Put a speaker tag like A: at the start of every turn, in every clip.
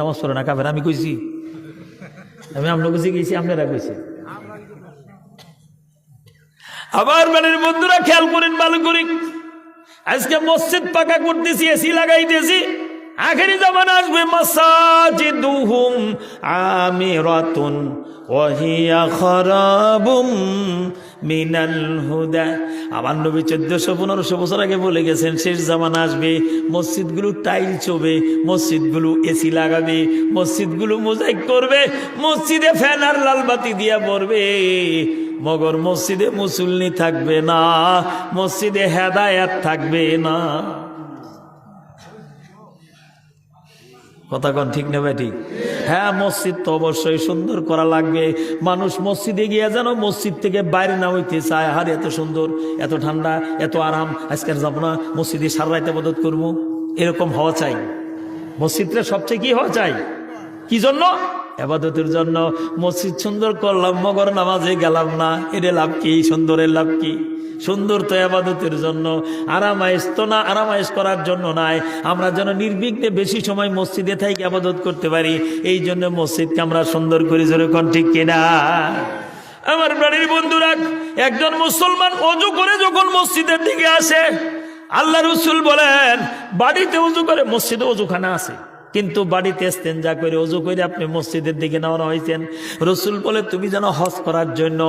A: নামাজ পড়ে না, কাফের, আমি কইছি। আমি আপনাকে গেছি, আপনারা কইছি আবার বাড়ির বন্ধুরা খেয়াল করেন, ভালো করি। আজকে মসজিদ পাকা করতেছি, এসি লাগাইতেছি। আখেরি জামান আসবে, মাসাজিদুহুম আমিরাতুন ওয়াহিয়া খারাবুম মিনাল হুদা। আমার নবী চোদ্দশো পনেরোশো বছর আগে বলে গেছেন, শেষ জামান আসবে, মসজিদগুলো টাইল চবে, মসজিদগুলো এসি লাগাবে, মসজিদগুলো মোজাইক করবে, মসজিদে ফ্যানার লালবাতি দিয়া পড়বে মগর মসজিদে মুসল্লি থাকবে না, মসজিদে হেদায়াত থাকবে না। কথা কন ঠিক নেবে ঠিক? হ্যাঁ মসজিদ তো অবশ্যই সুন্দর করা লাগবে। মানুষ মসজিদে গিয়ে যেন মসজিদ থেকে বাইরে না হইতে চায়। হার এত সুন্দর, এত ঠান্ডা, এত আরাম। আজকের যাব না মসজিদে সারা রাইতে মদত করব। এরকম হওয়া চাই। মসজিদটা সবচেয়ে কি হওয়া চাই? কি জন্য? এবাদতের জন্য। মসজিদ সুন্দর করলাম, মগর নামাজে গেলাম না। এর লাভ কি? সুন্দরের লাভ কি? সুন্দর তো আবাদতের জন্য, আরামায়েশ তো না, আরামায়েশ করার জন্য নাই। আমরা যেন নির্বিঘ্নে বেশি সময় মসজিদে থাকি আবাদত করতে পারি, এই জন্য মসজিদকে আমরা সুন্দর করি যেরকম ঠিক কিনা? আমার বাড়ির বন্ধুরা, একজন মুসলমান অজু করে যখন মসজিদের দিকে আসে, আল্লাহ রসুল বলেন, বাড়িতে উজু করে, মসজিদে অজুখানা আছে। কিন্তু বাড়িতে যা করে অজু করে আপনি মসজিদের দিকে নেওয়া হয়েছেন। রসুল বলে, তুমি যেন হজ করার জন্য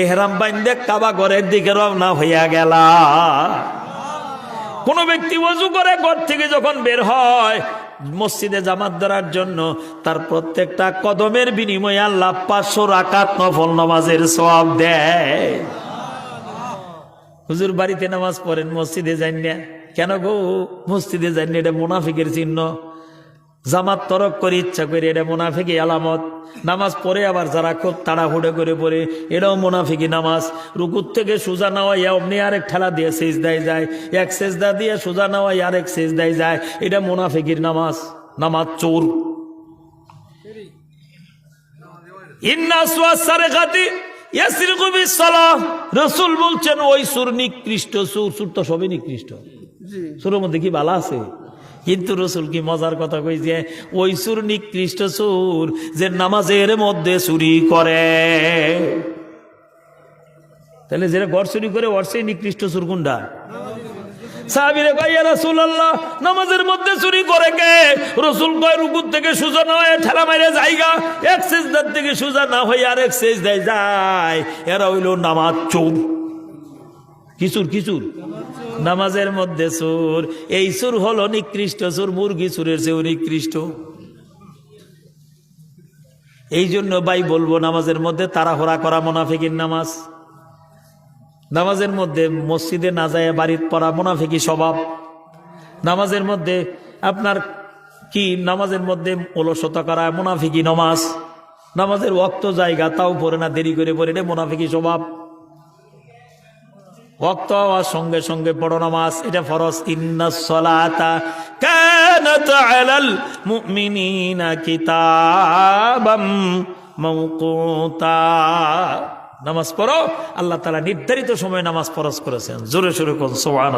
A: এহরাম বাইন্দে কাবা ঘরের দিকে রওনা হইয়া গেলা। কোন ব্যক্তি অজু করে ঘর থেকে যখন বের হয়, মসজিদে জামাত ধরার জন্য তার প্রত্যেকটা কদমের বিনিময়ে আল্লাহ পাঁচশো রাকাত নফল নামাজের সব দেয়। হুজুর, বাড়িতে নামাজ পড়েন, মসজিদে যান কেন গো? মসজিদে যান এটা মুনাফিকের চিহ্ন। জামাত তরক করে ইচ্ছা করে এটা মুনাফিকি আলামত। নামাজ পড়ে আবার যারা খুব তাড়াহুড়ো করে পড়ে এটাও মুনাফিকি নামাজ। রুকুর থেকে সোজা নেওয়া অমনি আরেক ঠেলা দিয়ে শেষ দেয় যায়। এক সেজদা দিয়ে সোজা নেওয়া আরেক শেষ দেয় যায়। এটা মুনাফিকির নামাজ নামাজ চোর। রসুল বলছেন ওই সুর নিকৃষ্ট সুর সুর তো সবই নিকৃষ্ট। সুরের মধ্যে কি বালা আছে? কিন্তু রসুল কি মজার কথা কইছে? ওই সুর নিকৃষ্ট সুর যে নামাজের মধ্যে চুরি করে। তাহলে যেটা ঘর চুরি করে, ওর সেই নিকৃষ্ট সুর কোনটা? সাহাবিরে কইয়া রাসূল আল্লাহ নামাজের মধ্যে চুরি করে কে? রসুল কয়, রুকুর থেকে সুজা না হয়ে ঠেলা মারে জায়গা এক সেজদার থেকে সুজা না হয়ে আর এক সেজ দেয় যায়। এরা হইল নামাজ চোর। কিচুর কিচুর নামাজের মধ্যে সুর। এই সুর হলো নিকৃষ্ট সুর, মুরগি সুরের চেয়েও নিকৃষ্ট। এই জন্য ভাই বলব, নামাজের মধ্যে তাড়াহুড়া করা মোনাফিকির নামাজ। নামাজের মধ্যে মসজিদে না যায় বাড়ির পড়া মোনাফিকি স্বভাব। নামাজের মধ্যে আপনার কি? নামাজের মধ্যে অলসতা করা মোনাফিকি নামাজ। নামাজের ওক্ত জায়গা তাও পড়ে না, দেরি করে পড়ে, এটা মোনাফিকি স্বভাব। ওক্ত হওয়ার সঙ্গে সঙ্গে পড়ো নামাজ, এটা ফরজ। ইন্না সলাতা কানাত আলাল মুমিনিনা কিতাবাম মাওকুতা। নামাজ পড়ো, আল্লাহ তালা নির্ধারিত সময় নামাজ ফরজ করেছেন। জোরে সোরে কোন সোহান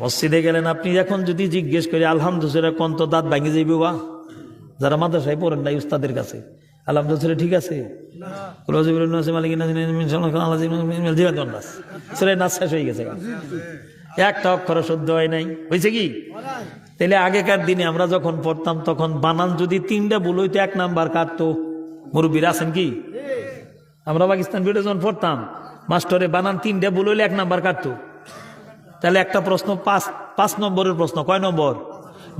A: মসজিদে গেলেন আপনি, এখন যদি জিজ্ঞেস করি, আলহামদুলিল্লাহ, কোন তো দাঁত ভাঙে যাইবে বা? যারা মাদ্রাসায় পড়েন নাই, উস্তাদের কাছে। আলহামদুলিল্লাহ ঠিক আছে? নাচ শেষ হয়ে গেছে একটা অক্ষর শুদ্ধ হয় নাই। হয়েছে কি? তাহলে আগেকার দিনে আমরা যখন পড়তাম, তখন বানান যদি তিনটা ভুল হইতো, এক নাম্বার কাটতো মুরব্বীর আছেন কি? আমরা পাকিস্তান ভিডিও যখন পড়তাম, মাস্টরে বানান তিনটা ভুল হইলে এক নাম্বার কাটতো তাহলে একটা প্রশ্ন, পাঁচ পাঁচ নম্বরের প্রশ্ন, কয় নম্বর?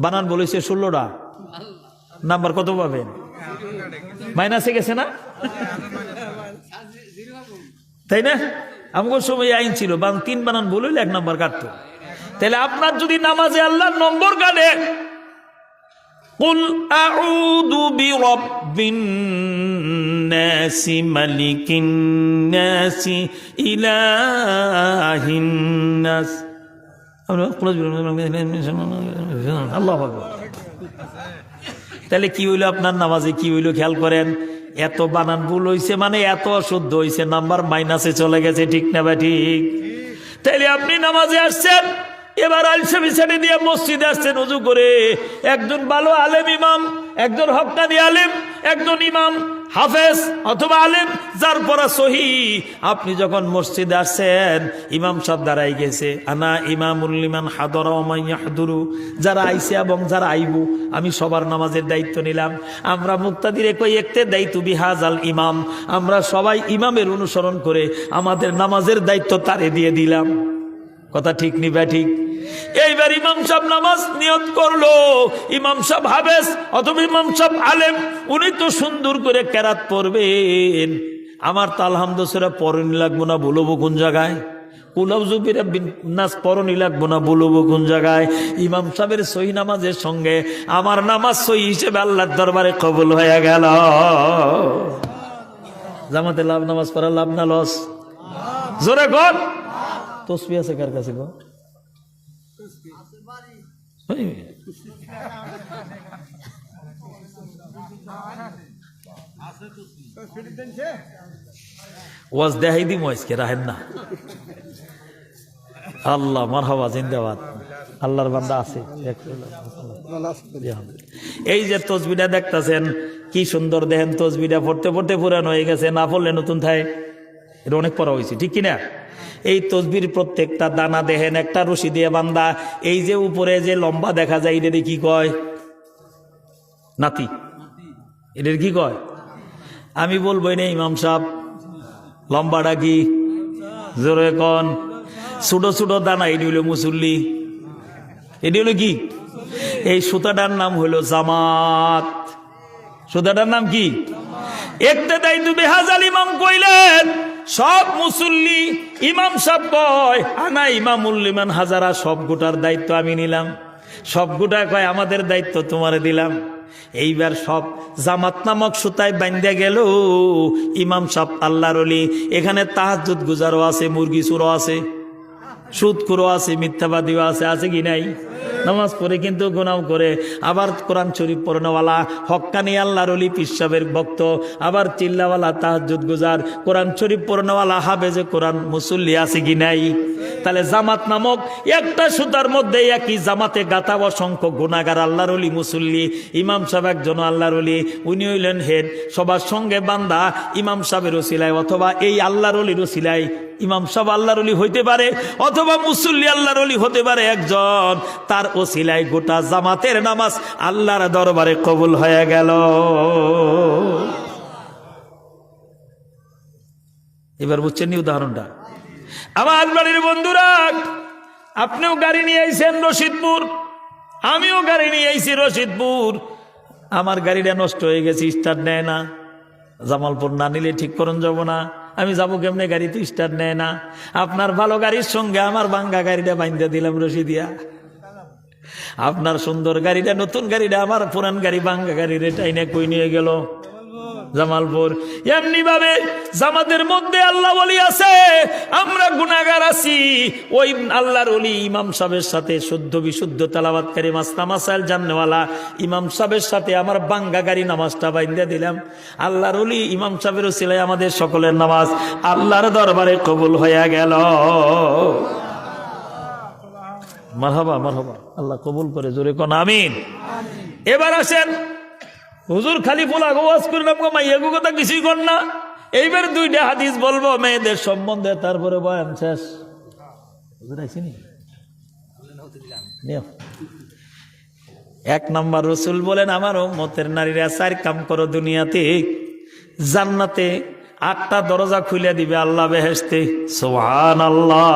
A: বানান বলেছে ষোলোটা। নাম্বার কত পাবেন? মাইনাসে গেছে না তাই না আমার সময় আইন ছিল বান তিন বানান ভুল হইলে এক নম্বর কাটতো তাহলে আপনার যদি নামাজে আল্লাহ নম্বর কাটে قل أعوذ برب الناس ملك الناس إله الناس আল্লাহ তাহলে কি হইল আপনার নামাজে? কি হইল? খেয়াল করেন, এত বানান ভুল হইছে মানে এত অশুদ্ধ হইছে, নাম্বার মাইনাসে চলে গেছে, ঠিক না বা ঠিক। তাইলে আপনি নামাজে আসছেন এবার আলসেমি ছেড়ে দিয়ে মসজিদে আসছেন উজু করে। একজন ভালো আলেম ইমাম, একজন হকানি আলেম, একজন ইমাম, হাফেজ অথবা আলেম, যার পরা সহি। আপনি যখন মসজিদে আসছেন, ইমাম সব দাঁড়াই গেছে, আনা ইমামুল্লিমান হাদরা যারা আইসে এবং যারা আইবু, আমি সবার নামাজের দায়িত্ব নিলাম। আমরা মুক্তাদিরে কই, একতে দায়িত্ব বিহাজ আল ইমাম। আমরা সবাই ইমামের অনুসরণ করে আমাদের নামাজের দায়িত্ব তারে দিয়ে দিলাম। কথা ঠিক নি বা ঠিক? এইবার ইমাম সাহেব নামাজ নিয়ত করল। ইমাম সাহেব হাবেস অথবা ইমাম সাহেব আলেম, উনি তো সুন্দর করে কেরাত পড়বেন। আমার তো আলহামদুসরা পরনি লাগবো না, বলব কোন জায়গায়? না, বলব কোন সহি সঙ্গে আমার নামাজ সহি হিসেবে আল্লাহর দরবারে কবুল হয়ে গেল। জামাতে লাভ নামাজ পড়া লাভ না লস? জোরে কর তসবি আছে কার কাছে গো? ওয়াজ দেখাই দিম আজকে রাহেন না। আল্লাহ, মারহাবা, জিন্দাবাদ। আল্লাহর বান্দা আছে। এই যে তসবিটা দেখতাছেন, কি সুন্দর দেখেন তসবিটা। পড়তে পড়তে পুরানো হয়ে গেছে, না পড়লে নতুন থায় এটা অনেক পড়া হয়েছে, ঠিক কিনা? এই তসবির প্রত্যেকটা দানা দেখেন একটা রশি দিয়ে বান্দা। এই যে উপরে যে লম্বা দেখা যায় এটা কি কয়? নাতি। এটার কি কয়? আমি বলব না ইমাম সাহ লম্বাটা কি? জোরে কন। ছোট ছোট দানা, এটি হলো মুসল্লি। এটি হলো কি? এই সুতাটার নাম হলো জামাত। সুতাটার নাম কি? একটা দায়িত্ব বেহাজাল ইমাম কইলেন সব মুসল্লি, ইমাম সাহ কয়, আনা ইমামুল্লিমান হাজারা, সব গোটার দায়িত্ব আমি নিলাম। সব গোটা কয়, আমাদের দায়িত্ব তোমারে দিলাম। এইবার সব জামাত নামক সুতায় বান্ধে গেল। ইমাম সাহ আল্লাহর অলি, এখানে তাহাজুদ গুজারও আছে, মুরগি চুরো আছে। সুদ করো আছে, মিথ্যাবাদীও আছে আছে কি নাই? নামাজ পড়ে কিন্তু গুনাও করে, আবার কোরআন শরীফ পড়নেওয়ালা হক্কানি আল্লাহর অলি, পিসাবের ভক্ত, আবার চিল্লাওয়ালা তাহাজুদ গুজার, কোরআন শরীফ পড়নেওয়ালা হাবেজে কোরআন মুসল্লি আছে কি নাই? তাহলে জামাত নামক একটা সুতার মধ্যে একই জামাতে গাতা অসংখ্য গুণাগার আল্লাহর অলি, মুসল্লি, ইমাম সাহেব একজন আল্লাহর অলি, উনি হইলেন হেড, সবার সঙ্গে বান্দা, ইমাম সাহেবের ওসিলায়, অথবা এই আল্লাহর অলির ওসিলায় ইমাম সাহেব আল্লাহর অলি হইতে পারে, অথবা মুসল্লি আল্লাহর অলি হতে পারে একজন, তার ওসিলায় গোটা জামাতের নামাজ আল্লাহর দরবারে কবুল হয়ে গেল। এবার বুঝছেন উদাহরণটা? আমার বাড়ির বন্ধুরা, আপনিও গাড়ি নিয়ে আইছেন রশিদপুর, আমিও গাড়ি নিয়ে আইছি রশিদপুর। আমার গাড়িটা নষ্ট হয়ে গেছে, স্টার্ট নেয় না। জামালপুর না নিলে ঠিক করুন যাব না। আমি যাব কেমনে গাড়ি? তো স্টার্ট নেয় না। আপনার ভালো গাড়ির সঙ্গে আমার বাঙ্গা গাড়িটা বাইন্দে দিলাম রশি দিয়া আপনার সুন্দর গাড়িটা, নতুন গাড়িটা, আমার পুরান গাড়ি বাঙ্গা গাড়ি রেটাইনে কই নিয়ে গেল। জামালপুর। এমনি ভাবে জামাতের মধ্যে আল্লাহ বলি আছে, আমরা গুনাগার আছি। ওই আল্লাহর অলি ইমাম সাহেবের সাথে শুদ্ধ বিশুদ্ধ তালাবাতকারী মাস্তা মাসাইল জাননেওয়ালা ইমাম সাহেবের সাথে আমার বাঙ্গা গাড়ি নামাজটা বাইন্দা দিলাম। আল্লাহর অলি ইমাম সাহেবেরও ছিলাই আমাদের সকলের নামাজ আল্লাহর দরবারে কবুল হইয়া গেল। মারহাবা মারহাবা। আল্লাহ কবুল করে, জোরে কোন আমিন। এবার আসেন হুজুর খালি পোলা গোয়াজ করলাম গো মাইয়া গো কথা কিছুই কর না। এইবার দুইটা হাদিস বলব, মেয়েদের সম্বন্ধে, তারপরে বয়ান শেষ। হুজুর আইসিনি। এক নম্বর রসুল বলেন, আমার মতের নারীরা চার কাম করো দুনিয়াতে, জান্নাতে আটটা দরজা খুলে দিবে আল্লাহ বেহেস্তে সোহান আল্লাহ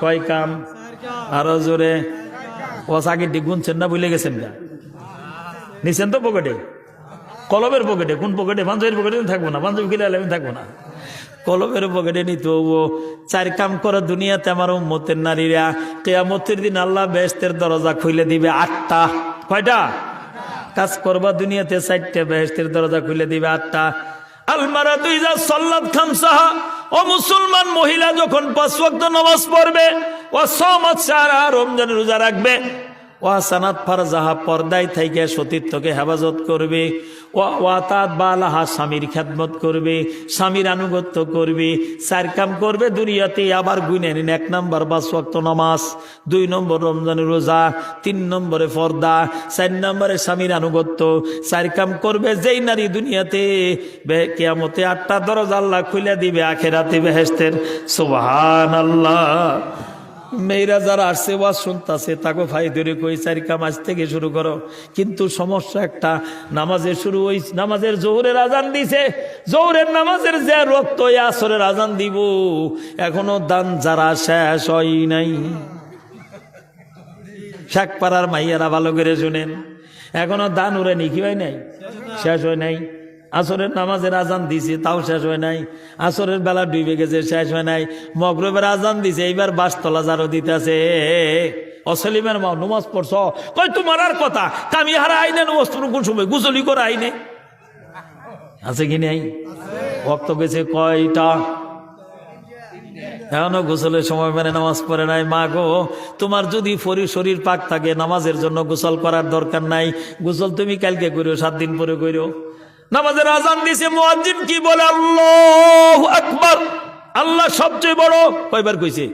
A: কয় কাম? আরও জোরে। ও আগে গুনছেন না, ভুলে গেছেন না নিছেন তো পকেটে? কলবের পকেটে, কোন পকেটে? পাঞ্জাবির পকেটে থাকব না, পাঞ্জাবি কিনে আমি থাকব না। কলবের পকেটে নিতে হব। চার কাম করে, দুনিয়াতে আমার উম্মতের নারীরা, কেয়ামতের দিন আল্লাহ বেহেস্তের দরজা খুলে দিবে আটটা। কয়টা? কাজ করবা দুনিয়াতে চারটে বেহেস্তের দরজা খুলে দিবে আটটা। আলমারা তুই যা সল্লাদ খান সাহা, ও মুসলমান মহিলা যখন পাঁচ ওয়াক্ত নামাজ পড়বে, ও সমাজ সারা রমজানের রোজা রাখবে ওয়াসানাত ফারজাহা পর্দায় থাইকে সতীর্থকে হেফাজত করবে। স্বামীর খ্যাতমত করবে, স্বামীর আনুগত্য করবে চার কাম করবে দুনিয়াতে আবার গুনে নিন, এক নম্বর বাস ওয়াক্ত নামাজ, দুই নম্বর রমজানের রোজা, তিন নম্বরে পর্দা চার নম্বরে স্বামীর আনুগত্য চার কাম করবে যেই নারী দুনিয়াতে কেয়ামতে আটটা দরজা আল্লাহ খুলে দিবে, আখেরাতে বেহেস্তের সুবহান আল্লাহ মেয়েরা যারা আসছে, ওয়াজ শুনতেছে তাকে ভাই ধরে কই, চারি কাম আজ থেকে শুরু করো। কিন্তু সমস্যা একটা, নামাজে শুরু ওই নামাজের জোহরের আজান দিছে। জোহরের নামাজের যে রক্ত আসরের আজান দিব। এখনও দান যারা শেষ হয় নাই। শাক পাড়ার মাইয়ারা ভালো করে শুনেন। এখনও দান উড়ে নি কি হয় নাই? শেষ হয় নাই? আসরের নামাজের আজান দিছে, তাও শেষ হয় নাই। আসরের বেলা ডুবে গেছে শেষ হয় নাই, মগরবের আজান দিছে, এইবার বাসতলা জারো দিতেছে। অসলিমের মা, নমাজ পড়ছ? কই তোমার আর কথা? কামি হারা আইনে নমাজ কোন সময় গুজলি করে আইনে। আছে কি নাই? ভক্ত গেছে কয়টা? এখনও গোসলের সময় মানে নামাজ পড়ে নাই। মা গো, তোমার যদি শরীর পাক থাকে, নামাজের জন্য গোসল করার দরকার নাই। গোসল তুমি কালকে করিও, সাত দিন পরে করিও। নামাজের আজান দিছে মুয়াজ্জিন কি বলে? আল্লাহ আকবার। আল্লাহ সবচেয়ে বড়। কয়বার কইছে?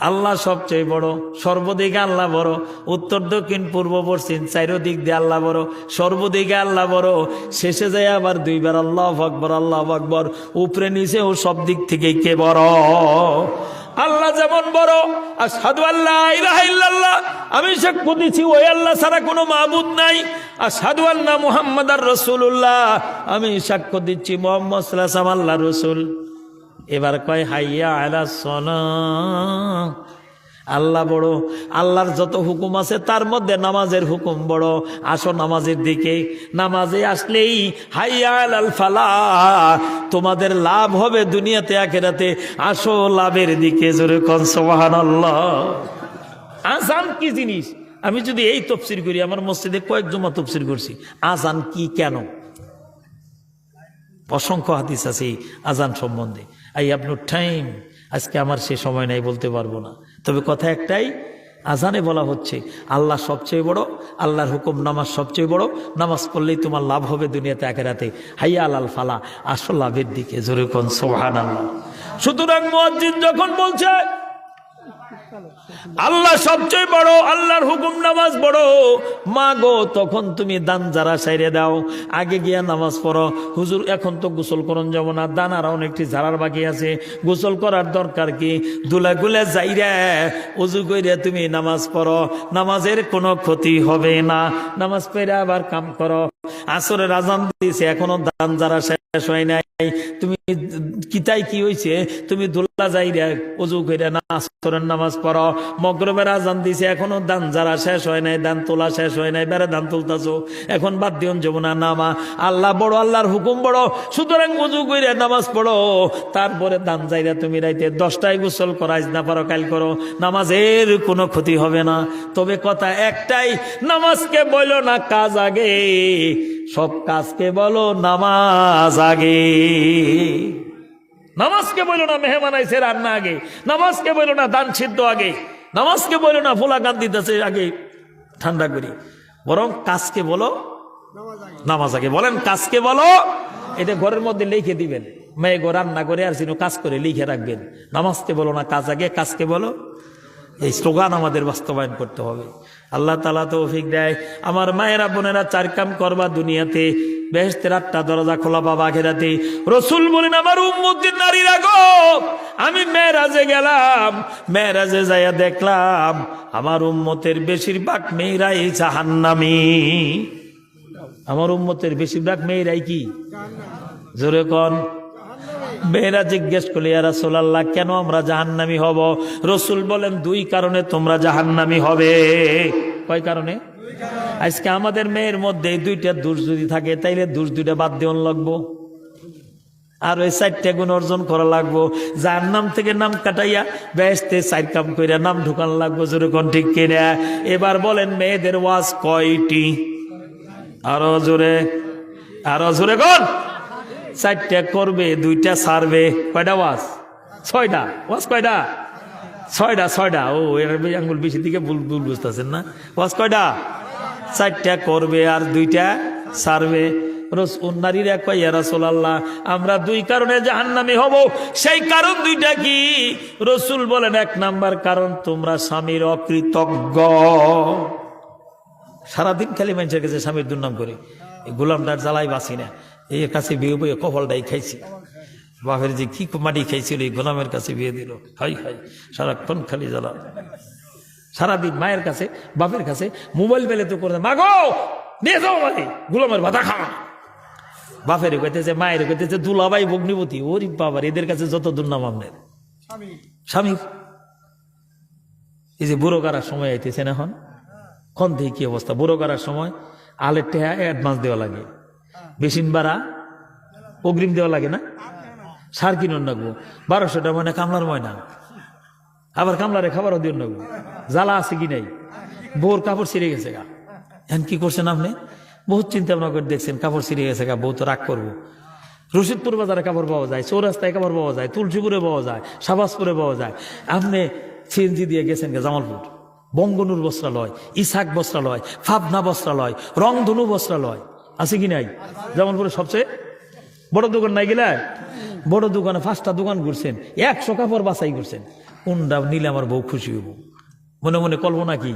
A: আল্লাহ সবচেয়ে বড়। সর্বদিকে আল্লাহ বড়। উত্তর, দক্ষিণ, পূর্ব, পশ্চিম, চারিদিক দিয়ে আল্লাহ বড়। সর্বদিকে আল্লাহ বড়। শেষে যায় আবার দুইবার, আল্লাহ আকবর আল্লাহ আকবর। উপরে, নিচে ও সব দিক থেকে কে বড়? আল্লাহ যেমন বড় আর সাধু আল্লাহ ইল্লাল্লাহ। আমি সাক্ষ্য দিচ্ছি ওই আল্লাহ ছাড়া কোনো মাহবুদ নাই। আর সাধু আল্লাহ মুহাম্মদ আর রসুল্লাহ আমি সাক্ষ্য দিচ্ছি, মোহাম্মদ আল্লাহ রসুল। এবার কয়, হাইয়া আলা সোনা আল্লাহ বড়। আল্লাহর যত হুকুম আছে, তার মধ্যে নামাজের হুকুম বড়। আসো নামাজের দিকে। নামাজে আসলেই হাইয়া আল ফালা। তোমাদের লাভ হবে দুনিয়াতে, আখেরাতে। আসো লাভের দিকে, জোরে কনসবাহান আল্লাহ আজান কি জিনিস? আমি যদি এই তফসির করি, আমার মসজিদে কয়েক জমা তফসির করছি। আজান কি কেন? অসংখ্য হাদিস আছে আজান সম্বন্ধে। I have no time. আজকে আমার সে সময় নাই, বলতে পারব না। তবে কথা একটাই, আজানে বলা হচ্ছে, আল্লাহ সবচেয়ে বড়, আল্লাহর হুকুম নামাজ সবচেয়ে বড়, নামাজ পড়লেই তোমার লাভ হবে দুনিয়াতে একেরাতে হাইয়া আলাল ফালা, আসল লাভের দিকে, জোরে কোন সোহান আল্লাহ সুতরাং মসজিদ যখন বলছে আল্লাহ সবচেয়ে বড়, আল্লাহর হুকুম নামাজ বড়। মা গো, তখন তুমি দান যারা সাইরে দাও। আগে গিয়া নামাজ পড়ো। হুজুর, এখন তো গোসল করন যাব না। দান আর অনেকটি ঝাড়ার বাকি আছে। গোসল করার দরকার কি? দুলা গুলা যাইরা, উজু কইরা তুমি নামাজ পড়ো। নামাজের কোনো ক্ষতি হবে না। নামাজ পড়ে আবার কাম করো। আসরের আজান দিয়েছে এখনও দান যারা শেষ হয় নাই। তুমি কিতাই কি হয়েছে তুমি দুল্লা যাইরা উজু কইরা না আসরের নামাজ পড়ো। মগরবের আজান দিছে, এখনও দান যারা শেষ হয় নাই, দান তোলা শেষ হয় নাই, বেড়া দান তুলতাছো। এখন বাদ দিন যমুনা নামা। আল্লাহ বড়, আল্লাহর হুকুম বড়। সুতরাং উজু কইরা নামাজ পড়ো। তারপরে দান যাইরা তুমি রাইতে দশটায় গোসল করো, আজ না পারো, কাল করো। নামাজের কোনো ক্ষতি হবে না। তবে কথা একটাই, নামাজকে বলো না কাজ আগে। সব কাজকে বলো নামাজ আগে। নামাজকে বলো না মেহমান আইসে রান্না আগে। নামাজকে বলো না দান সিদ্ধ আগে। নামাজকে বলো না ফোলা গান দিতেছে আগে। ঠান্ডা করি। বরং কাজকে বলো নামাজ আগে। বলেন কাজকে বলো। এটা ঘরের মধ্যে লিখে দিবেন। মেয়ে গো রান্না করে আর কাজ করে লিখে রাখবেন। নামাজকে বলো না কাজ আগে, কাজকে বলো। এই স্লোগান আমাদের বাস্তবায়ন করতে হবে। আল্লাহ তালা তৌফিক দেয়। আমার মায়েরা, বোনেরা, চার কাম করবা দুনিয়াতে। দরজা রসুল আমার আমি গেলাম। যাইয়া দেখলাম, আমার উম্মতের বেশিরভাগ মেয়েরাই জাহান্নামি। আমার উম্মতের বেশিরভাগ মেয়েরাই কি? জোরে কন। মেয়েরা জিজ্ঞেস করলে ইয়ারা সোলাল্লাহ কেন আমরা জাহান্নামি হব? রসুল বলেন, দুই কারণে তোমরা জাহান্নামি হবে। কয় কারণে? আজকে আমাদের মেয়ের মধ্যে দুইটা দোষ যদি থাকে, তাইলে দোষ দুইটা বাদ দেওয়ান লাগবো। আর ওই চারটা গুণ অর্জন করা লাগবো। যার নাম থেকে নাম কাটাইয়া ব্যস্তে চার কাম কইরা নাম ঢুকান লাগবো যেরকম ঠিক কিনা? এবার বলেন, মেয়েদের ওয়াজ কয়টি? আরও জোরে আরও জোরে কোন? চারটা করবে, দুইটা সারবে কয়টা ওয়াজ? ছয়টা। ওয়াজ কয়টা? ছয়টা ছয়টা। ও আঙ্গুল বেশি দিকে ভুল ভুল বুঝতেছেন না? ওয়াজ কয়টা? চারটা করবে আর দুইটা সারবে নারীরা কইয়া রাসূলুল্লাহ, আমরা দুই কারণে জাহান্নামী হব। সেই কারণ দুইটা কি? রসুল বলেন, এক নাম্বার কারণ, তোমরা স্বামীর অকৃতজ্ঞ। সারাদিন খালি মানুষের কাছে স্বামীর দুর্নাম করে। গোলামটার জ্বালাই বাঁচি না। এই কাছে বিয়ে বইয়ে কপালটাই খাইছি। বাপের যে কি মাটি খাইছিল এই গোলামের কাছে বিয়ে দিল। হাই হাই সারাক্ষণ খালি জ্বালা। সারাদিন মায়ের কাছে বাপের কাছে মোবাইল পেলে তো করে মাগো নিয়ে যাও মানে গোলামের ভাতা খাওয়া বাপের কইতেছে মায়ের কইতেছে দুলাবাই ভগ্নিপতি ওরি বাবার এদের কাছে যত দুর্নাম আপনার। স্বামী। এই যে বুড়ো করার সময় আইতেছেন এখন? ক্ষণ থেকে কি অবস্থা? বুড়ো করার সময় আলের টেহা অ্যাডভান্স দেওয়া লাগে। বেশিন বাড়া, অগ্রিম দেওয়া লাগে না? সার কিনুন নাগবো বারোশো টাকা মানে কামলার ময়না। আবার কামলারে খাবারও দিন নাগবো জ্বালা আছে কি নাই? বউর কাপড় ছিঁড়ে গেছে গা। এখন কি করছেন আপনি? বহুত চিন্তা ভাবনা করে দেখছেন, কাপড় ছিঁড়ে গেছে গা, বউ তো রাগ করব। রশিদপুর বাজারে কাপড় পাওয়া যায়, চৌরাস্তায় কাপড় পাওয়া যায়, তুলসীপুরে পাওয়া যায় সাবাসপুরে পাওয়া যায়। আপনি সিএনজি দিয়ে গেছেন গে জামালপুর। বঙ্গনুর বস্ত্রালয় ইসাক বস্ত্রালয় ফাবনা বস্ত্রালয়, রংধনু বস্ত্রালয়। আছে কি নাই? যেমন জামালপুরে সবচেয়ে বড় দোকান নাই গেলে? বড় দোকানে পাঁচটা দোকান ঘুরছেন, একশো কাপড় বাছাই করছেন। কোনটা নিলে আমার বউ খুশি হব মনে মনে কল্পনা কি?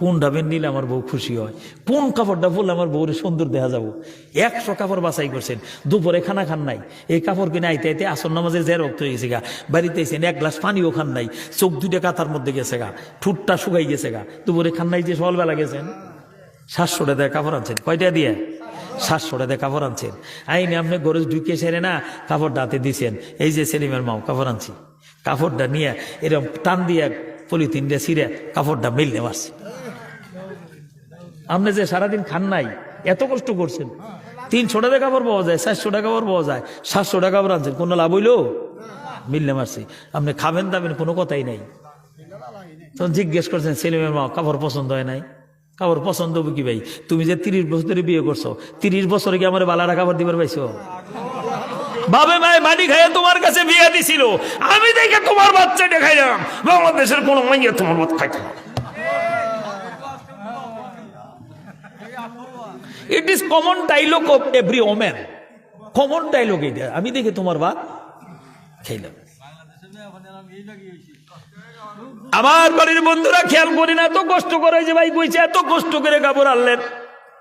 A: কোন ডাবেন নিলে আমার বউ খুশি হয়? কোন কাপড়টা বললে আমার বউরে সুন্দর দেখা যাব? একশো কাপড় বাছাই করছেন, দুপুরে খানা খান নাই। এই কাপড় কিনে আইতে আইতে আসর নামাজের যে রক্ত হয়ে গেছে গা। বাড়িতে এসেন এক গ্লাস পানিও খান নাই। চোখ দুইটা কাতার মধ্যে গেছে গা। ঠুটটা শুকাই গেছে গা। দুপুরে খান নাই যে সকালবেলা গেছেন? সাতশো টাকা কাপড় আনছেন। কয়টা দিয়ে? সাতশো টাকা কাপড় আনছেন। আইনি আপনি গরজ ঢুকে সেরে না, কাপড়টা হাতে দিছেন। এই যে সেলিমের মাও কাপড় আনছি। কাপড়টা নিয়ে এরকম টান দিয়ে পলিথিন দিয়ে ছিঁড়ে কাপড়টা মিললে মারছে আপনি যে সারাদিন খান নাই, এত কষ্ট করছেন। তিনশো টাকা কাপড় পাওয়া যায় চারশো টাকা কাপড় পাওয়া যায়। সাতশো টাকা কাপড় আনছেন, কোনো লাভ হইল? মিললে মারছি আপনি খাবেন দাবেন কোনো কথাই নাই। তখন জিজ্ঞেস করছেন, সেলিমের মা কাপড় পছন্দ হয় নাই? কাপড় পছন্দ হবে কি ভাই? তুমি যে তিরিশ বছর ধরে বিয়ে করছ, তিরিশ বছরে কি আমার বালারা কাপড় দিবার পাইছো? বাবে মায় মাটি খাইয়ে তোমার কাছে বিয়ে দিছিল। আমি দেখে তোমার বাচ্চা দেখাইলাম বাংলাদেশের কোনো মাইয়া তোমার বাচ্চা খাইতে it is common dialogue of every woman common dialogue এটা। আমি দেখে তোমার ভাত খাইলাম। আমার বাড়ির বন্ধুরা খেয়াল করি না, এত কষ্ট করে যে ভাই কইছে, এত কষ্ট করে কাপড় আনলেন।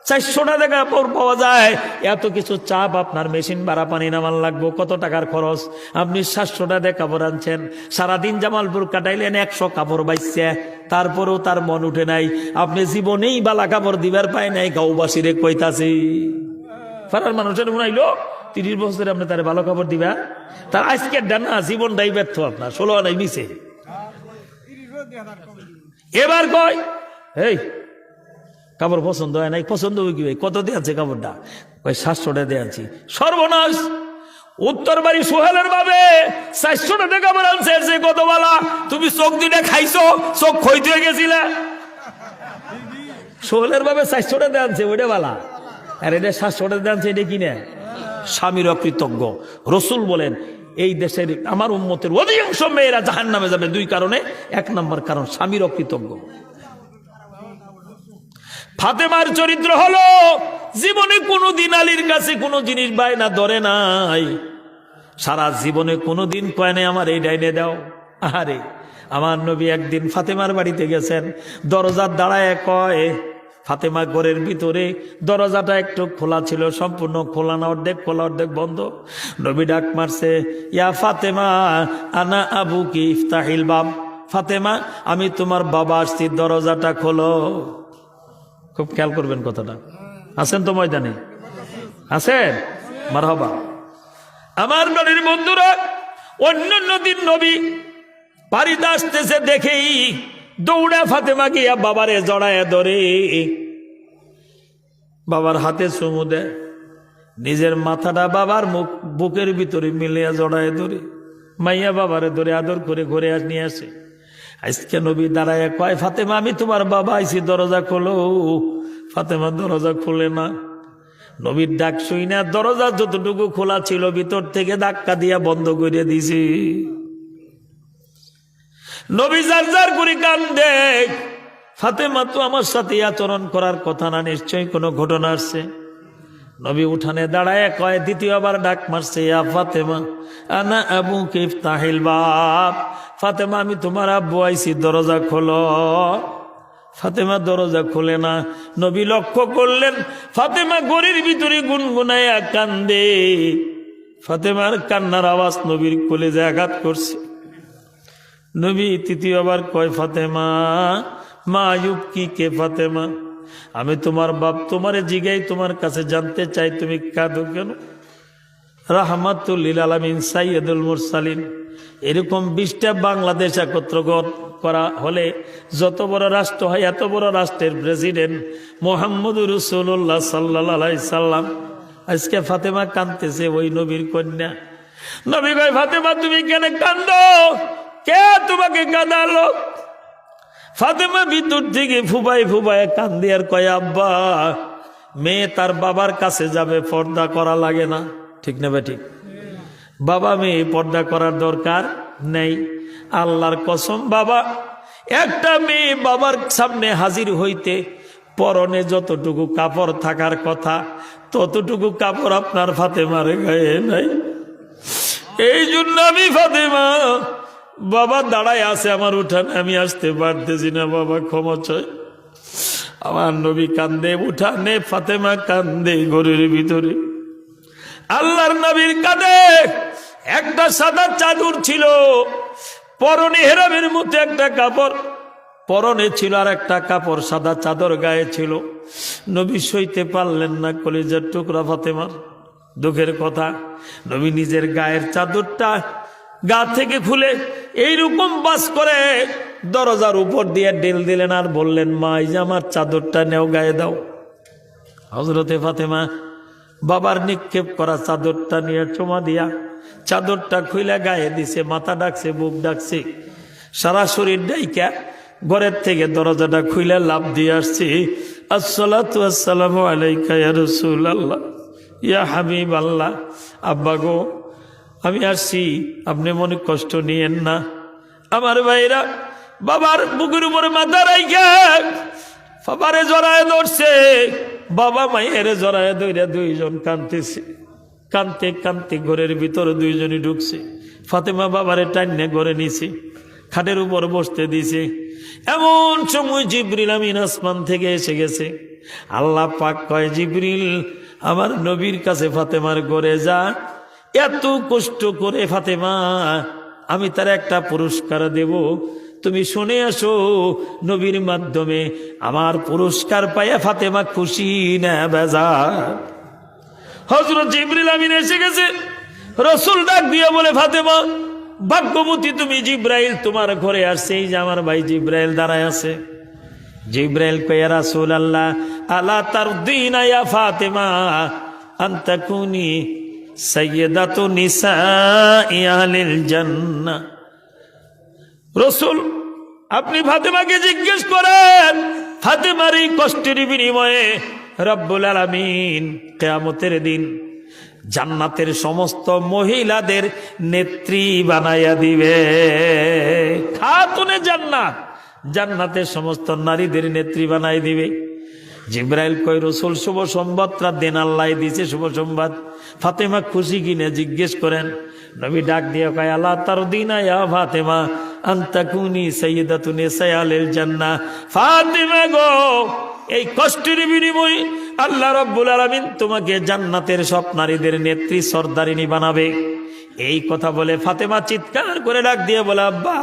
A: চারশো টাকা পাওয়া যায়। এত কিছু চাপ আপনার মেশিন ভাড়া, পানি নামান লাগবো, কত টাকার খরচ? আপনি সাতশো টাকা কাপড় আনছেন, সারাদিন জামালপুর কাটাইলেন, একশো কাপড় বাইছে। তারপরেও তার মন উঠে নাই। আপনি জীবনেই বালা কাপড় দিবার পায় নাই, গাঁওবাসীরে কইতাছি। পাড়ার মানুষের শুনাইলো তিরিশ বছরে আপনি তার ভালো কাপড় দিবা তার আজকের ডানা জীবনটাই ব্যর্থ আপনার, ষোলো আনাই মিশে। এবার কয় এই, কাপড় পছন্দ হয় নাই, পছন্দ হবে কি কত দিয়ে আছে কাপড়টা? ওই সাতশো টাকা দিয়ে আনছি। সর্বনাশ! উত্তর বাড়ি সোহেলের ভাবে চারশো টাকা কাপড় আনছে সে কত বলা? তুমি চোখ দুটা খাইছো, চোখ খইতে গেছিলে। সোহেলের ভাবে চারশো টাকা আনছে, ওইটা বালা। আর এটা সাতশো টাকা আনছে, এটা কিনে? স্বামীর অকৃতজ্ঞ রসুল বলেন এই দেশের আমার উন্মতের অধিকাংশ মেয়েরা জাহান নামে যাবে। দুই কারণে। এক নম্বর কারণ স্বামীর অকৃতজ্ঞ ফাতেমার চরিত্র হলো, জীবনে কোনো দিন আলীর কাছে কোনো জিনিস বায়না ধরে নাই। সারা জীবনে কোনো দিন কয় আমার এই ডাইনে দাও। আরে আমার নবী একদিন ফাতেমার বাড়িতে গেছেন, দরজার দাঁড়ায় কয় ফাতেমা ঘরের ভিতরে দরজাটা একটু খোলা ছিল, সম্পূর্ণ খোলা না, অর্ধেক খোলা, অর্ধেক বন্ধ। নবী ডাক মারছে, ইয়া ফাতেমা, আনা আবু কি ইফতাহিল বাব। ফাতেমা, আমি তোমার বাবা আসছি, দরজাটা খোলো। খুব খেয়াল করবেন কথাটা। আছেন তো ময়দানে? আছেন? মারহাবা। আমার নদীর বন্ধুরা অন্য নদীর নবী বাড়িতে আসতেছে দেখেই দৌড়া ফাতেমা গিয়া বাবারে জড়ায় ধরে। বাবার হাতে চুমু নিজের মাথাটা বাবার মুখ, বুকের ভিতরে মিলিয়া জড়ায় ধরে। মাইয়া বাবারে ধরে আদর করে ঘরে নিয়ে আসে। আজকে নবী দাঁড়ায় কয়, ফাতেমা, আমি তোমার বাবা আইছি, দরজা খোলো। ফাতেমা দরজা খুলে না। নবীর ডাক শুই না দরজা যতটুকু খোলা ছিল, ভিতর থেকে ধাক্কা দিয়া বন্ধ করে দিছি নবী যার যার করে কান্দে ফাতেমা তো আমার সাথে আচরণ করার কথা না, নিশ্চয়ই কোনো ঘটনা আসছে নবী উঠানে দাঁড়ায় কয়, দ্বিতীয়বার ডাক মারছে, ইয়া ফাতেমা, আনা আবু কিফ তাহিল বাপ ফাতেমা, আমি তোমার আব্বু আইছি, দরজা খোলো। ফাতেমা দরজা খোলে না। নবী লক্ষ্য করলেন, ফাতেমা গড়ির ভিতরে গুনগুনাইয়া কান্দে। ফাতেমার কান্নার আওয়াজ নবীর কলেজে আঘাত করছে। নবী তৃতীয়বার কয়, ফাতেমা, মা আয়ুব কি, কে ফাতেমা? আমি তোমার বাপ, তোমারে জিগাই তোমার কাছে জানতে চাই, তুমি কাঁদো কেন? রাহমাতুল্লিল আলমিন সাইয়দুল মুরসালিন। এরকম বিশটা বাংলাদেশ একত্র করা হলে যত বড় রাষ্ট্র হয়, এত বড় রাষ্ট্রের প্রেসিডেন্ট মোহাম্মদ রসুল্লাহ সাল্লাহ সাল্লাম। আজকে ফাতেমা কানতেছে ওই নবীর কন্যা। নবী ভাই ফাতেমা, তুমি কেন কান্দ কে তোমাকে কাঁদালো? ফাতেমা ভিতর থেকে ফুবাই ফুবাই কান্দি আর কয়, আব্বা, মেয়ে তার বাবার কাছে যাবে, পর্দা করা লাগে না। ঠিক না ঠিক বাবা মেয়ে, পর্দা করার দরকার নেই। আল্লাহর কসম, বাবা, একটা মেয়ে বাবার সামনে হাজির হইতে পরনে যতটুকু কাপড় থাকার কথা, ততটুকু কাপড় আপনার ফাতেমার গায়ে নাই। এই জন্য আমি ফাতেমা বাবা দাঁড়ায় আছে আমার উঠানে, আমি আসতে পারতেছি না, বাবা ক্ষমা চাই আমার নবী কান্দে, উঠানে ফাতেমা কান্দে ঘরের ভিতরে। আল্লাহর নবীর কাঁধে একটা সাদা চাদর ছিল, পরনে হেরামের মধ্যে একটা কাপড়। পরনে ছিল আর একটা কাপড়, সাদা চাদর গায়ে ছিল। নবী সইতে পারলেন না কলেজের টুকরা ফাতেমার দুঃখের কথা। নবী নিজের গায়ের চাদরটা গা থেকে খুলে এইরকম বাস করে দরজার উপর দিয়ে ডেল দিলেন আর বললেন, মা, এই যে আমার চাদরটা নেও, গায়ে দাও। হজরতে ফাতেমা বাবার নিক্ষেপ করা চাদরটা নিয়ে চমা দিয়া চাদরটা খুইলা গায়ে দিছে, মাথা ডাকছে, বুক ডাকছে। সারা শরীর ডাইকা ঘরের থেকে দরজাটা খুইলা লাভ দিয়ে আসছি। আসসালামু আলাইকা ইয়া রাসূলুল্লাহ, ইয়া হাবিব আল্লাহ আব্বা গো আমি আসছি, আপনি মনে কষ্ট নিয়েন না। আমার ভাইরা, বাবার বুকের উপরে মাথা রাইখা বাবারে জড়ায় ধরছে। বাবা মাইয়ের জড়ায় ধরে দুইজন কানতেছে কানতে কানতে ঘরের ভিতরে দুইজনই ঢুকছে। ফাতেমা বাবারে টাইনে ঘরে নিছে, খাটের উপর বসতে দিছে। এমন সময় জিব্রিল আমিন আসমান থেকে এসে গেছে। আল্লাহ পাক কয়, জিব্রিল, আমার নবীর কাছে ফাতেমার ঘরে যা। এত কষ্ট করে ফাতেমা, আমি তার একটা পুরস্কার দেব। তুমি শুনে আসো, নবীর মাধ্যমে আমার পুরস্কার পাইয়া ফাতেমা খুশি না বেজা হজরত জিব্রিল আমিন এসে গেছে। রসুল ডাক দিয়ে বলে, ফাতেমা, ভাগ্যবতী তুমি জিব্রাইল, তোমার ঘরে আসছে। এই যে আমার ভাই জিব্রাইল দাঁড়ায় আছে। জিব্রাইল কয়া রাসুল আল্লাহ আল্লাহ তার দিন আয়া ফাতেমা, আন্তাকুনি সৈয়দাতু রসুল, আপনি ফাতেমাকে জিজ্ঞেস করেন, ফাতেমার এই কষ্টের বিনিময়ে রব্বুল আলমিন কেয়ামতের দিন জান্নাতের সমস্ত মহিলাদের নেত্রী বানাইয়া দিবে। খাতুনে জান্নাত, জান্নাতের সমস্ত নারীদের নেত্রী বানাই দিবে। জিব্রাইল কই রসুল, শুভ সংবাদটা দেন আল্লাহ দিছে শুভ সম্বাদ। ফাতেমা খুশি কিনে জিজ্ঞেস করেন, নবী ডাক দিয়ে কয় আল্লাহ তার দিন আয়া ফাতেমা আন্তাকুনি সৈয়দাতুনে সয়ালের জান্না ফাতেমা গো, এই কষ্টের বিনিময় আল্লাহ রব্বুল আলমিন তোমাকে জান্নাতের সব নারীদের নেত্রী সর্দারিনী বানাবে। এই কথা বলে ফাতেমা চিৎকার করে ডাক দিয়ে বলে, আব্বা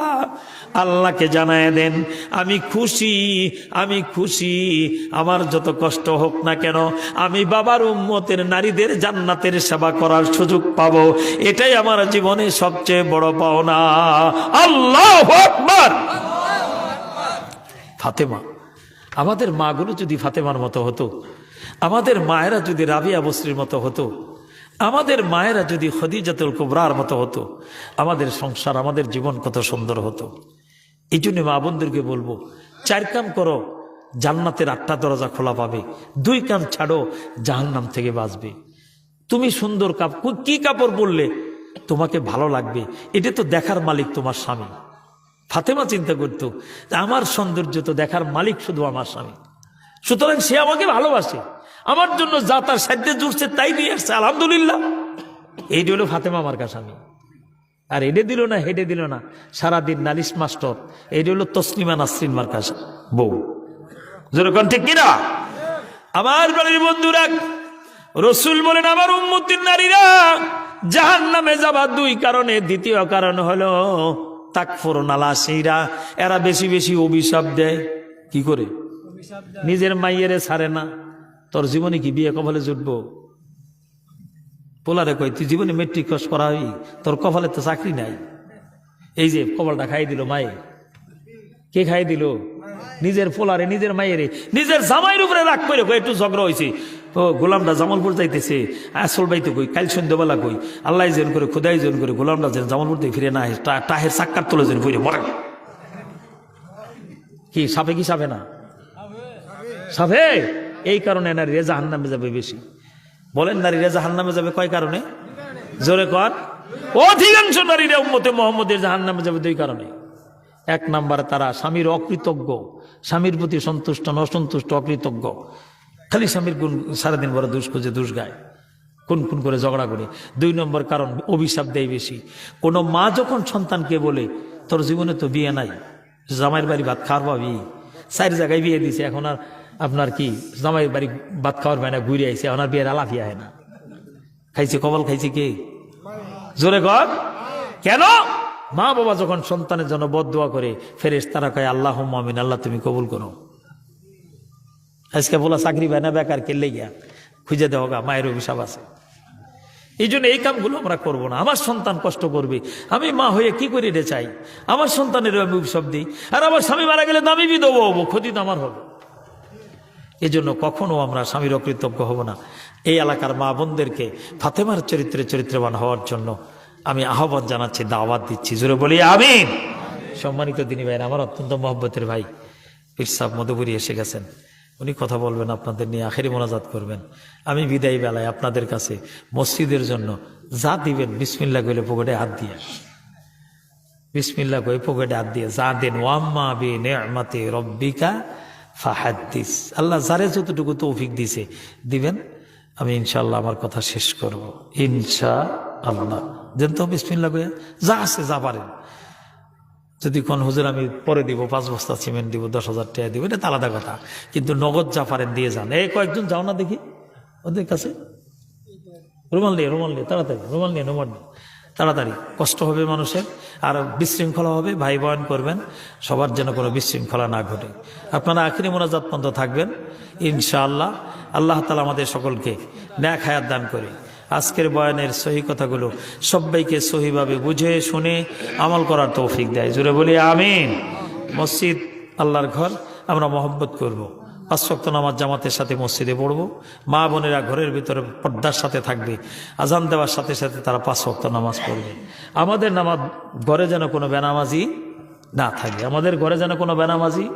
A: আল্লাহকে জানায় দেন, আমি খুশি আমি খুশি, আমার যত কষ্ট হোক না কেন, আমি বাবার উম্মতের নারীদের জান্নাতের সেবা করার সুযোগ পাবো, এটাই আমার জীবনে সবচেয়ে বড় পাওনা। আল্লাহ ফাতেমা, আমাদের মাগুলো যদি ফাতেমার মতো হতো, আমাদের মায়েরা যদি রাবিয়া বস্রির মতো হতো, আমাদের মায়েরা যদি খদিজাতুল কুবরার মতো হতো, আমাদের সংসার, আমাদের জীবন কত সুন্দর হতো। এই জন্য মা বোনদেরকে বলব, চার কাম করো, জান্নাতের আটটা দরজা খোলা পাবে, দুই কাম ছাড়ো, জাহান্নাম থেকে বাঁচবে। তুমি সুন্দর কাপ কি কাপড় পরলে তোমাকে ভালো লাগবে? এটা তো দেখার মালিক তোমার স্বামী। ফাতেমা চিন্তা করতো, আমার সৌন্দর্য তো দেখার মালিক শুধু আমার স্বামী। সুতরাং সে আমাকে ভালোবাসে। আমার জন্য যা তার সাধ্যে জুড়ছে তাই নিয়ে আসছে, আলহামদুলিল্লাহ। এইটি হলো ফাতেমা মার্কা স্বামী। আর এডে দিল না হেডে দিল না। সারাদিন নালিশ মাস্টার। এইটি হলো তসলিমা নাসরিন মার্কাস বউ। যেরকম ঠিক কিনা? আমার বাড়ির বন্ধুরা রসুল বলেন আমার উম্মতির নারীরা জাহান নামে যাবার দুই কারণে। দ্বিতীয় কারণ হলো তাকফর নালাসিরা এরা বেশি বেশি অভিশাপ দেয়। কি করে? নিজের মাইয়েরে ছাড়ে না। তোর জীবনে কি বিয়ে কপালে জুটবো? পোলারে কই তুই জীবনে মেট্রিক পাস করা তোর কপালে তো চাকরি নাই। এই যে কপালটা খাই দিল মায়ে কে খাই দিল? নিজের পোলারে, নিজের মায়েরে। নিজের জামাইয়ের উপরে রাগ করে একটু ঝগড়া হয়েছে ও, গোলামটা জামালপুর যাইতেছে। আসল বাইতে কই, কাল সন্ধ্যেবেলা কই, আল্লাহ জেন করে, খোদাই জেন করে গোলামটা যেন জামালপুর থেকে ফিরে না টাহের চাক্কার তোলে যেন ফিরে মরে। কি, সাপে কি সাপে না? সাপে? এই কারণে নারীরা জাহান নামে যাবে বেশি। বলেন, নারীরা জাহান নামে যাবে কয় কারণে? জোরে কর। অধিকাংশ নারীরা উম্মতে মোহাম্মদের জাহান নামে যাবে দুই কারণে। এক নম্বরে তারা স্বামীর অকৃতজ্ঞ, স্বামীর প্রতি সন্তুষ্ট অসন্তুষ্ট অকৃতজ্ঞ। খালি স্বামীর গুণ সারাদিন বড় দুষ খুঁজে দুষ গায়। কোন কোন করে ঝগড়া করে। দুই নম্বর কারণ, অভিশাপ দেয় বেশি। কোনো মা যখন সন্তানকে বলে, তোর জীবনে তো বিয়ে নাই, জামাইয়ের বাড়ি ভাত খাওয়ার পাবি? চার জায়গায় বিয়ে দিছে, এখন আর আপনার কি জামাইয়ের বাড়ি ভাত খাওয়ার পায় না, ঘুরে আইছে, এখন আর বিয়ের আলাফিয়া হয় না। খাইছে কবল, খাইছে কে? জোরে কর। কেন? মা বাবা যখন সন্তানের জন্য বদুয়া করে ফেরেস তারা কয় আল্লাহ মামিন আল্লাহ তুমি কবুল করো। আজকে বলা চাকরি পায় না, বেকার কেলে গিয়া খুঁজে দেওয়া মায়ের অভিশাপ আছে। এই জন্য এই কামগুলো আমরা করব না। আমার সন্তান কষ্ট করবে। আমি মা হয়ে কি করে রে চাই? আমার সন্তানের আমি অভিশাপ দিই। আর আমার স্বামী মারা গেলে তো আমি বিধব হব, ক্ষতি তো আমার হবে। এই জন্য কখনো আমরা স্বামীর অকৃতজ্ঞ হব না। এই এলাকার মা বোনদেরকে ফাতেমার চরিত্রে চরিত্রবান হওয়ার জন্য আমি আহ্বান জানাচ্ছি, দাওয়াত দিচ্ছি। জোরে বলি আমি সম্মানিত দিনী ভাই আমার অত্যন্ত মহব্বতের ভাই পিরসাব মধুপুরি এসে গেছেন। উনি কথা বলবেন, আপনাদের নিয়ে আখেরি মোনাজাত করবেন। আমি বিদায় বেলায় আপনাদের কাছে মসজিদের জন্য যা দিবেন বিসমিল্লা গেলে পকেটে হাত দিয়ে বিসমিল্লা কই পকেটে হাত দিয়ে, যা দেন, ওয়াম্মা বি নেমাতে রব্বিকা ফাহাদ্দিস আল্লাহ যারে যতটুকু তৌফিক দিছে, দিবেন। আমি ইনশাল্লাহ আমার কথা শেষ করব। ইনশা আল্লাহ যেন তো বিসমিল্লা কই যা আছে যা পারেন। যদি কোন হুজুর আমি পরে দিব, পাঁচ বস্তা সিমেন্ট দিব, দশ হাজার টাকা দিব, এটা আলাদা কথা। কিন্তু নগদ যা পারেন দিয়ে যান। এই কয়েকজন যাও না দেখি। ওদের কাছে? রুমাল নিয়ে রুমাল নিয়ে, তাড়াতাড়ি, রুমাল নিয়ে রুমাল নিয়ে। তাড়াতাড়ি। কষ্ট হবে মানুষের, আর বিশৃঙ্খলা হবে, ভাই বয়ন করবেন, সবার যেন কোনো বিশৃঙ্খলা না ঘটে। আপনারা আখিরি মোনাজাত পর্যন্ত থাকবেন, ইনশাআল্লাহ। আল্লাহ তালা আমাদের সকলকে ন্যাক হায়াত দান করে। আজকের বয়ানের সহি কথাগুলো সবাইকে সহিভাবে বুঝে, শুনে আমল করার তৌফিক দেয়। জুড়ে বলি, আমিন। মসজিদ, আল্লাহর ঘর, আমরা মহব্বত করব। পাঁচ ওয়াক্ত নামাজ জামাতের সাথে মসজিদে পড়ব। মা বোনেরা ঘরের ভিতরে পর্দার সাথে থাকবে, আজান দেওয়ার সাথে সাথে তারা পাঁচ ওয়াক্ত নামাজ পড়বে। আমাদের নামাজ ঘরে যেন কোনো বেনামাজি না থাকে। আমাদের ঘরে যেন কোনো বেনামাজি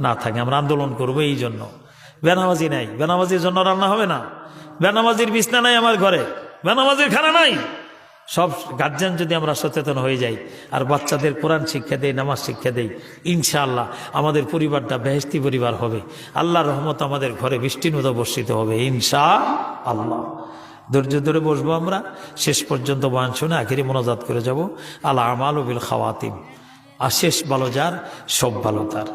A: না থাকে। আমরা আন্দোলন করব এই জন্য। বেনামাজি নাই। বেনামাজির জন্য রান্না হবে না। বেনামাজির বিছনা নাই আমার ঘরে। বেনামাজির খানা নাই। সব গার্জেন যদি আমরা সচেতন হয়ে যাই, আর বাচ্চাদের কোরআন শিক্ষা দেই, নামাজ শিক্ষা দেই, ইনশাআল্লাহ আমাদের পরিবারটা বেহেস্তি পরিবার হবে। আল্লাহর রহমত আমাদের ঘরে বৃষ্টির মতো বর্ষিত হবে ইনশা আল্লাহ ধৈর্য ধরে বসবো আমরা, শেষ পর্যন্ত বয়ান শুনে আখেরি মনোজাত করে যাব। আল্লাহ আমাল বিল খাওয়াতিম। আর শেষ ভালো যার, সব ভালো তার।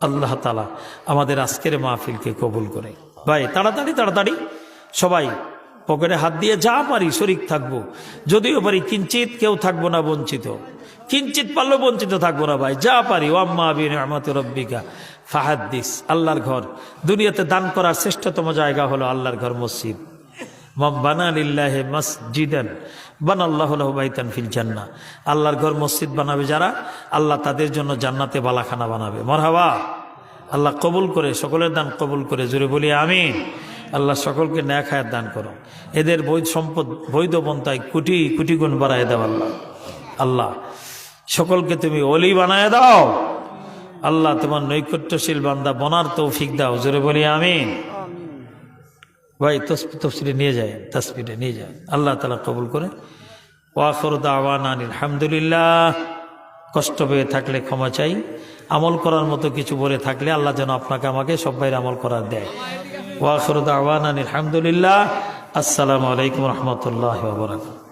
A: আল্লাহ তালা আমাদের আজকের মাহফিলকে কবুল করে। ভাই, তাড়াতাড়ি তাড়াতাড়ি। সবাই পকেটে হাত দিয়ে যা পারি শরিক থাকব। যদিও পারি কিঞ্চিত কেউ থাকব না বঞ্চিত। কিঞ্চিত পারলেও বঞ্চিত থাকব না ভাই। যা পারি ওয়াম্মা বিন রহমত রব্বিকা। ফাহাদ্দিস, আল্লাহর ঘর। দুনিয়াতে দান করার শ্রেষ্ঠতম জায়গা হলো আল্লাহর ঘর মসজিদ। বানা লিল্লাহে মসজিদান বান আল্লাহ বাইতান ফিল জান্না। আল্লাহর ঘর মসজিদ বানাবে যারা, আল্লাহ তাদের জন্য জান্নাতে বালাখানা বানাবে। মরহাবা, আল্লাহ কবুল করে, সকলের দান কবুল করে জুড়ে বলি আমিন। আল্লাহ সকলকে ন্যাক হায়াত দান করো। এদের বৈধ সম্পদ, বৈধ বন্তায় কোটি কোটি গুণ বাড়ায় দাও আল্লাহ। আল্লাহ, সকলকে তুমি অলি বানায় দাও। আল্লাহ, তোমার নৈকট্যশীল বান্দা বনার তৌফিক দাও। জোরে বলি আমি ভাই তফসিলে নিয়ে যায়, তসবিরে নিয়ে যায়। আল্লাহ তালা কবুল করে। ওয়াফর দাওয়ান আলহামদুলিল্লাহ কষ্ট পেয়ে থাকলে ক্ষমা চাই। আমল করার মতো কিছু বলে থাকলে আল্লাহ যেন আপনাকে, আমাকে সবাই আমল করার দেয়। ওয়াখর দাওয়ান আলহামদুলিল্লাহ আসসালামু আলাইকুম রহমতুল্লাহ বাবরাকাত